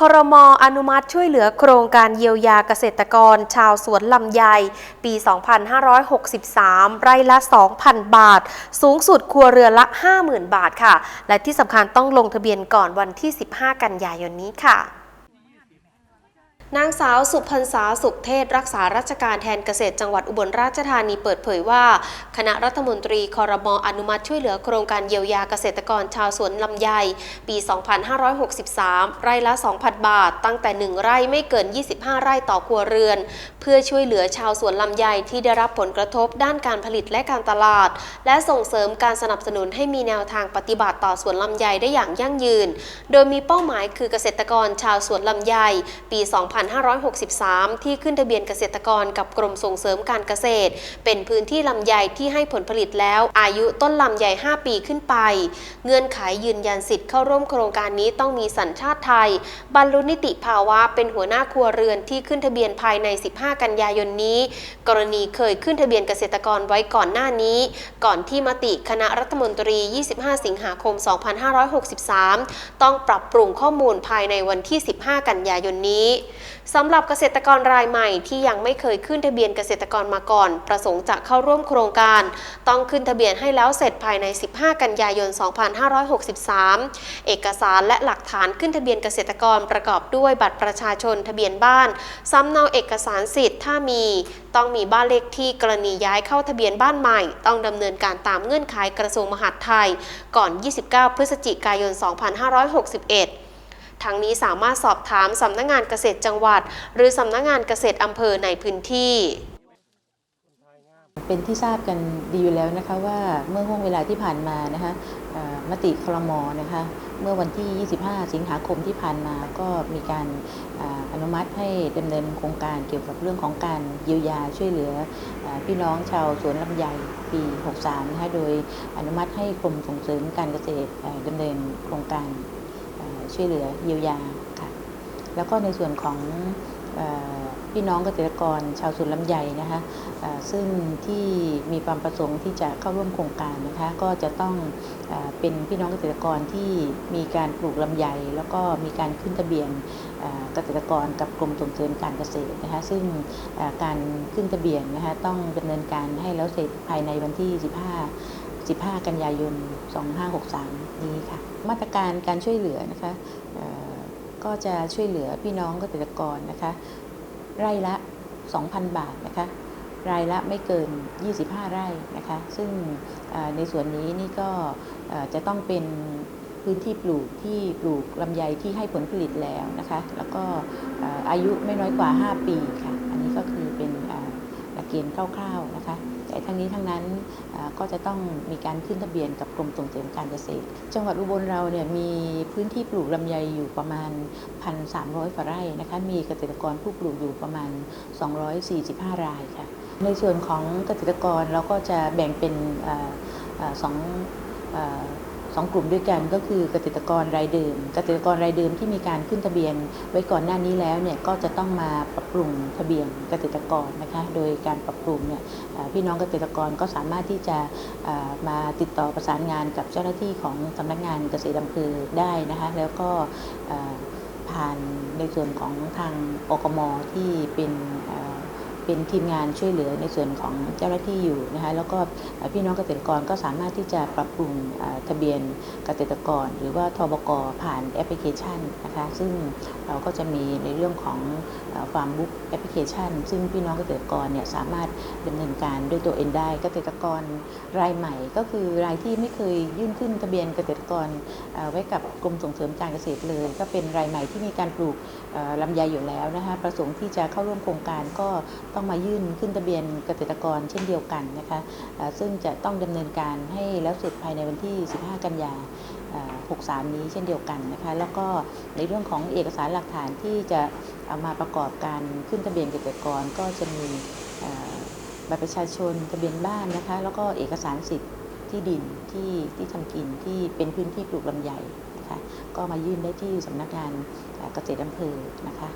ครมอนุมัติช่วยเหลือโครงการเยียวยาเกษตรกร ชาวสวนลำไย ปี 2563 ไร่ละ 2,000 บาท สูงสุดครัวเรือนละ 50,000 บาทค่ะ และที่สำคัญต้องลงทะเบียนก่อนวันที่ 15 กันยายนนี้ค่ะ นางสาวสุพรรษาสุขเทศรักษาราชการแทนเกษตรจังหวัดอุบลราชธานีเปิดเผยว่า คณะรัฐมนตรีคอรมออนุมัติช่วยเหลือโครงการเยียวยาเกษตรกรชาวสวนลำไย ปี 2563 ไร่ละ 2,000 บาท ตั้งแต่ 1 ไร่ไม่เกิน 25 ไร่ต่อครัวเรือน เพื่อช่วยเหลือชาวสวนลำไยที่ได้รับผลกระทบด้านการผลิตและการตลาด และส่งเสริมการสนับสนุนให้มีแนวทางปฏิบัติต่อสวนลำไยได้อย่างยั่งยืน โดยมีเป้าหมายคือเกษตรกรชาวสวนลำไย ปี2563 ที่ขึ้นทะเบียนเกษตรกรกับกรมส่งเสริมการเกษตร เป็นพื้นที่ลำไยที่ให้ผลผลิตแล้ว อายุต้นลำไย 5 ปีขึ้นไป เงื่อนไขยืนยันสิทธิ์เข้าร่วมโครงการนี้ต้องมีสัญชาติไทย บรรลุนิติภาวะเป็นหัวหน้าครัวเรือนที่ขึ้นทะเบียนภายใน 15 กันยายนนี้ กรณีเคยขึ้นทะเบียนเกษตรกรไว้ก่อนหน้านี้ ก่อนที่มติคณะรัฐมนตรี 25 สิงหาคม 2563 ต้องปรับปรุงข้อมูลภายในวันที่ 15 กันยายนนี้สำหรับเกษตรกรรายใหม่ที่ยังไม่เคยขึ้นทะเบียนเกษตรกรมาก่อน ประสงค์จะเข้าร่วมโครงการ ต้องขึ้นทะเบียนให้แล้วเสร็จภายใน 15 กันยายน 2563 เอกสารและหลักฐานขึ้นทะเบียนเกษตรกรประกอบด้วยบัตรประชาชนทะเบียนบ้านสำเนาเอกสารสิทธิ์ถ้ามี ต้องมีบ้านเลขที่กรณีย้ายเข้าทะเบียนบ้านใหม่ ต้องดำเนินการตามเงื่อนไขกระทรวงมหาดไทย ก่อน 29 พฤศจิกายน 2561 ทั้งนี้สามารถสอบถามสำนักงงานเกษตรจังหวัด หรือสำนักงงานเกษตรอำเภอในพื้นที่เป็นที่ทราบกันดีอยู่แล้วนะคะว่าเมื่อห่วงเวลาที่ผ่านมานะคะมติคลมนะคะเมื่อวันที่ 25 สิงหาคมที่ผ่านมาก็มีการอนุมัติให้ดำเนินโครงการเกี่ยวกับเรื่องของการเยียวยาช่วยเหลืออพี่น้องชาวสวนลำไยปี 63 นะคะโดยอนุมัติให้กรมส่งเสริมการเกษตรเอ่อดำเนินโครงการ ช่วยเหลือเยียวยาค่ะ แล้วก็ในส่วนของพี่น้องเกษตรกรชาวสวนลำไยนะคะซึ่งที่มีความประสงค์ที่จะเข้าร่วมโครงการนะคะก็จะต้องเป็นพี่น้องเกษตรกรที่มีการปลูกลำไย แล้วก็มีการขึ้นทะเบียนเกษตรกรกับกรมส่งเสริมการเกษตรนะคะซึ่งการขึ้นทะเบียนนะคะต้องดำเนินการให้แล้วเสร็จภายในวันที่ 15 15 กันยายน 2563 นี้ค่ะ มาตรการการช่วยเหลือนะคะก็จะช่วยเหลือพี่น้องเกษตรกรนะคะ ไร่ละ 2,000 บาทนะคะรายละไม่เกิน 25 ไร่นะคะ ซึ่งในส่วนนี้นี่ก็จะต้องเป็นพื้นที่ปลูกที่ปลูกลำไยที่ให้ผลผลิตแล้วนะคะ แล้วก็อายุไม่น้อยกว่า 5 ปีค่ะ อันนี้ก็คือเป็นหลักเกณฑ์คร่าวๆนะคะ แต่ทั้งนี้ทั้งนั้นก็จะต้องมีการขึ้นทะเบียนกับกรมส่งเสริมการเกษตร จังหวัดอุบลเราเนี่ยมีพื้นที่ปลูกลำไยอยู่ประมาณ 1,300กว่าไร่นะคะมีเกษตรกรผู้ปลูกอยู่ประมาณ 245 รายค่ะในส่วนของเกษตรกรเราก็จะแบ่งเป็นออเอ่อสอง สองกลุ่มด้วยกันก็คือเกษตรกรรายเดิม เกษตรกรรายเดิมที่มีการขึ้นทะเบียน ไว้ก่อนหน้านี้แล้วเนี่ยก็จะต้องมาปรับปรุงทะเบียนเกษตรกรนะคะโดยการปรับปรุงเนี่ยพี่น้องเกษตรกรก็สามารถที่จะมาติดต่อประสานงานกับเจ้าหน้าที่ของสำนักงานเกษตรอำเภอได้นะคะแล้วก็ผ่านในส่วนของทางอกมที่เป็น เป็นทีมงานช่วยเหลือในส่วนของเจ้าหน้าที่อยู่นะคะแล้วก็พี่น้องเกษตรกรก็สามารถที่จะปรับปรุงทะเบียนเกษตรกร หรือว่าทบกผ่านแอปพลิเคชันนะคะซึ่งเราก็จะมีในเรื่องของฟาร์มบุ๊กแอปพลิเคชัน ซึ่งพี่น้องเกษตรกรเนี่ยสามารถดำเนินการด้วยตัวเองได้เกษตรกรรายใหม่ก็คือรายที่ไม่เคยยื่นขึ้นทะเบียนเกษตรกรไว้กับกรมส่งเสริมการเกษตรเลย ก็เป็นรายใหม่ที่มีการปลูกลำไยอยู่แล้วนะคะประสงค์ที่จะเข้าร่วมโครงการก็ต้องมายื่นขึ้นทะเบียนเกษตรกรเช่นเดียวกันนะคะซึ่งจะต้องดำเนินการให้แล้วเสร็จภายในวันที่ 15 กันยา63 นี้เช่นเดียวกันนะคะ แล้วก็ในเรื่องของเอกสารหลักฐานที่จะเอามาประกอบการขึ้นทะเบียนเกษตรกรก็จะมีบัตรประชาชนทะเบียนบ้านนะคะ แล้วก็เอกสารสิทธิ์ที่ดินที่ที่ทำกินที่เป็นพื้นที่ปลูกลำไยนะคะ ก็มายื่นได้ที่สำนักงานเกษตรอำเภอนะคะ